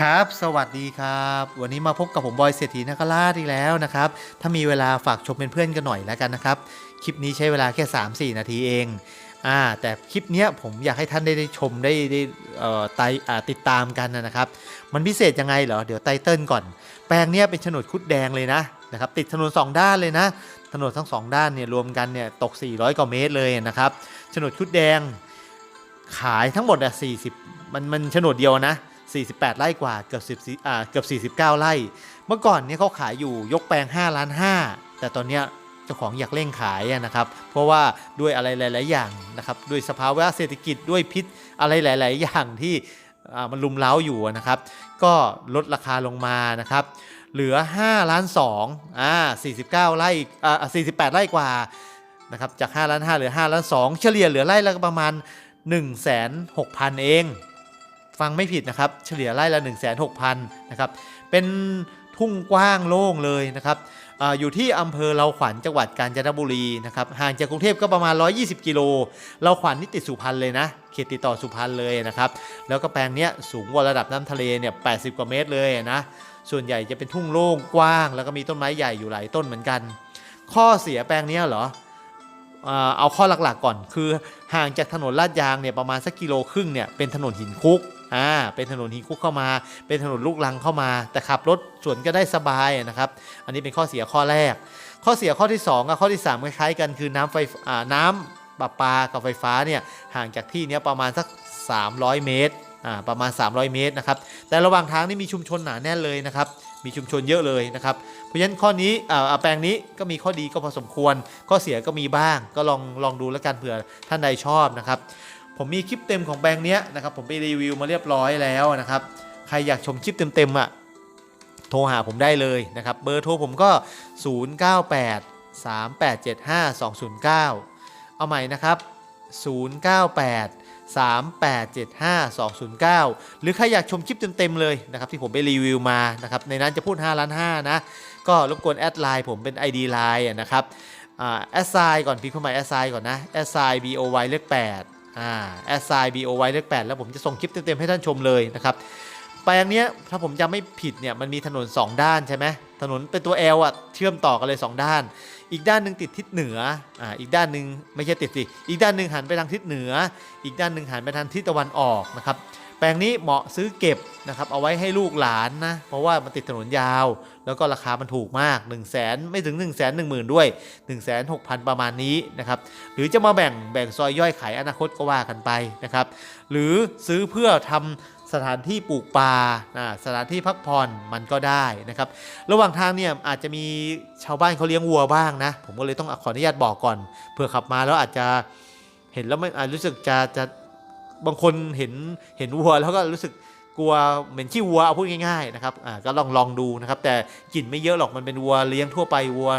ครับ สวัสดีครับ วันนี้มาพบกับผมบอยเศรษฐีนคราชอีกแล้วนะครับ ถ้ามีเวลาฝากชมเป็นเพื่อนกันหน่อยแล้วกันนะครับ คลิปนี้ใช้เวลาแค่ 3-4 นาทีเองอ่าแต่คลิปนี้ผมอยากให้ท่านได้ได้ชมได้ได้เอ่อไตอ่าติดตามกันนะครับ มันพิเศษยังไงเหรอ เดี๋ยวไตเติ้ลก่อน แปลงเนี้ยเป็นโฉนดคุดแดงเลยนะนะครับ ติดถนนสองด้านเลยนะถนนทั้งสองด้านเนี่ยรวมกันเนี่ยตก 400กว่าเมตรเลยนะครับโฉนดคุดแดงขายทั้งหมดอะ40 มันมันโฉนดเดียวนะ 48 ไร่กว่าเกือบ10อ่าเกือบ49 ไร่ เมื่อก่อนเนี่ยเขาขายอยู่ยกแปลง5ล้าน5แต่ตอนเนี้ยเจ้าของอยากเร่งขายนะครับ เพราะว่าด้วยอะไรหลาย ๆ อย่างนะครับด้วยสภาวะเศรษฐกิจด้วยพิษอะไรหลาย ๆ อย่างที่อ่ามันลุมเล้าอยู่นะครับ ก็ลดราคาลงมานะครับ เหลือ5ล้าน2อ่า49ไร่อ่า48 ไร่กว่านะครับจาก5ล้าน5เหลือ5ล้าน2เฉลี่ยเหลือไร่ละประมาณ 1 6 0 0 0 เอง ฟังไม่ผิดนะครับ เฉลี่ยไร่ละ 1 6 0 0 0นะครับ เป็นทุ่งกว้างโล่งเลยนะครับออยู่ที่อำเภอเราขวัญจังหวัดกาญจนบุรีนะครับห่างจากกรุงเทพก็ประมาณ 120 กิโลเราขวัญนี่ติดสุพรรณเลยนะเขตติดต่อสุพรรณเลยนะครับ แล้วก็แปลงเนี้ยสูงกว่าระดับน้ำทะเลเนี่ย80 กว่าเมตรเลยนะ ส่วนใหญ่จะเป็นทุ่งโล่งกว้าง แล้วก็มีต้นไม้ใหญ่อยู่หลายต้นเหมือนกัน ข้อเสียแปลงเนี้ยเหรอเอาข้อหลักๆก่อน คือห่างจากถนนลาดยางเนี่ยประมาณสักกิโลครึ่งเนี่ยเป็นถนนหินคุก อ่าเป็นถนนหินคุกเข้ามา เป็นถนนลูกรังเข้ามา แต่ขับรถสวนก็ได้สบายนะครับ อันนี้เป็นข้อเสียข้อแรก ข้อเสียข้อที่2กับข้อที่ 3 คล้ายๆกันคือน้ำไฟอ่าน้ำประปากับไฟฟ้าเนี่ยห่างจากที่นี้ประมาณสัก 300 เมตรอ่าประมาณ 300 เมตรนะครับแต่ระหว่างทางนี่มีชุมชนหนาแน่นเลยนะครับมีชุมชนเยอะเลยนะครับเพราะฉะนั้นข้อนี้อ่าแปลงนี้ก็มีข้อดีก็พอสมควร ข้อเสียก็มีบ้างก็ลองลองดูแล้วกันเผื่อท่านใดชอบนะครับ ผมมีคลิปเต็มของแปลงเนี้ยนะครับผมไปรีวิวมาเรียบร้อยแล้วนะครับ ใครอยากชมคลิปเต็มๆอะโทรหาผมได้เลยนะครับเบอร์โทรผมก็ 098 3875 209 เอาใหม่นะครับ 098 3875 209 หรือใครอยากชมคลิปเต็มๆเลยนะครับที่ผมไปรีวิวมานะครับในนั้นจะพูด5ล้าน5นะก็รบกวนแอดไลน์ผมเป็น ID ไลน์นะครับแอดไซน์ก่อนพิมพ์เข้ามาแอดไซน์ก่อนนะแอดไซน์ B O Y เลข8 อ่าแอสไซน์ B O Y เลข8แล้วผมจะส่งคลิปเต็มๆให้ท่านชมเลยนะครับแปลงเนี้ยถ้าผมจำไม่ผิดเนี่ยมันมีถนน 2 ด้านใช่ไหมถนนเป็นตัว L อะเชื่อมต่อกันเลย 2 ด้าน อีกด้านหนึ่งติดทิศเหนืออ่าอีกด้านหนึ่งไม่ใช่ติดสิอีกด้านหนึ่งหันไปทางทิศเหนือ อีกด้านหนึ่งหันไปทางทิศตะวันออกนะครับ แปลงนี้เหมาะซื้อเก็บนะครับเอาไว้ให้ลูกหลานนะ เพราะว่ามันติดถนนยาว แล้วก็ราคามันถูกมาก 1 0 0 0 0แสนไม่ถึง 1 1 0 0 0 0 0 ด้วย 1 6 0 0 0 ประมาณนี้นะครับหรือจะมาแบ่งแบ่งซอยย่อยขายอนาคตก็ว่ากันไปนะครับหรือซื้อเพื่อทำสถานที่ปลูกปลาอ่าสถานที่พักผ่อนมันก็ได้นะครับระหว่างทางเนี่ยอาจจะมีชาวบ้านเขาเลี้ยงวัวบ้างนะ ผมก็เลยต้องขออนุญาตบอกก่อนเผื่อขับมาแล้วอาจจะเห็นแล้วไม่รู้สึกจะจะ บางคนเห็นเห็นวัวแล้วก็รู้สึกกลัวเหม็นขี้วัวเอาพูดง่ายๆนะครับอ่าก็ลองลองดูนะครับ แต่กลิ่นไม่เยอะหรอกมันเป็นวัวเลี้ยงทั่วไปวัว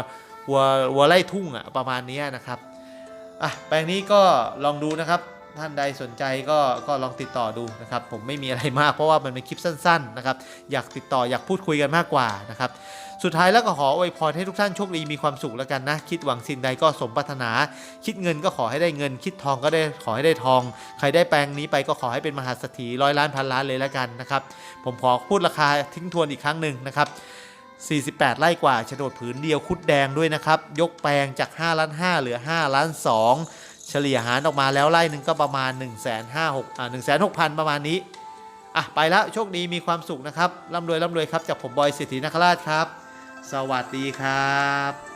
วัววัวไล่ทุ่งอะประมาณนี้นะครับอะแปลงนี้ก็ลองดูนะครับ ท่านใดสนใจก็ก็ลองติดต่อดูนะครับ ผมไม่มีอะไรมากเพราะว่ามันเป็นคลิปสั้นๆนะครับ อยากติดต่ออยากพูดคุยกันมากกว่านะครับ สุดท้ายแล้วก็ขออวยพรให้ทุกท่านโชคดีมีความสุขแล้วกันนะ คิดหวังสิ่งใดก็สมปรารถนา คิดเงินก็ขอให้ได้เงิน คิดทองก็ได้ขอให้ได้ทอง ใครได้แปลงนี้ไปก็ขอให้เป็นมหาเศรษฐีร้อยล้านพันล้านเลยแล้วกันนะครับ ผมขอพูดราคาทิ้งทวนอีกครั้งหนึ่งนะครับ48 ไร่กว่าโฉนดผืนเดียวคุดแดงด้วยนะครับ ยกแปลงจาก5ล้าน5เหลือ5ล้าน2 เฉลี่ยหารออกมาแล้วไร่หนึ่งก็ประมาณ 1 5 0 0 0อ่า1 6 0 0 0 ประมาณนี้อะไปแล้วโชคดีมีความสุขนะครับร่ำรวยร่ำรวยครับจากผมบอยสิทธินคราชครับ สวัสดีครับ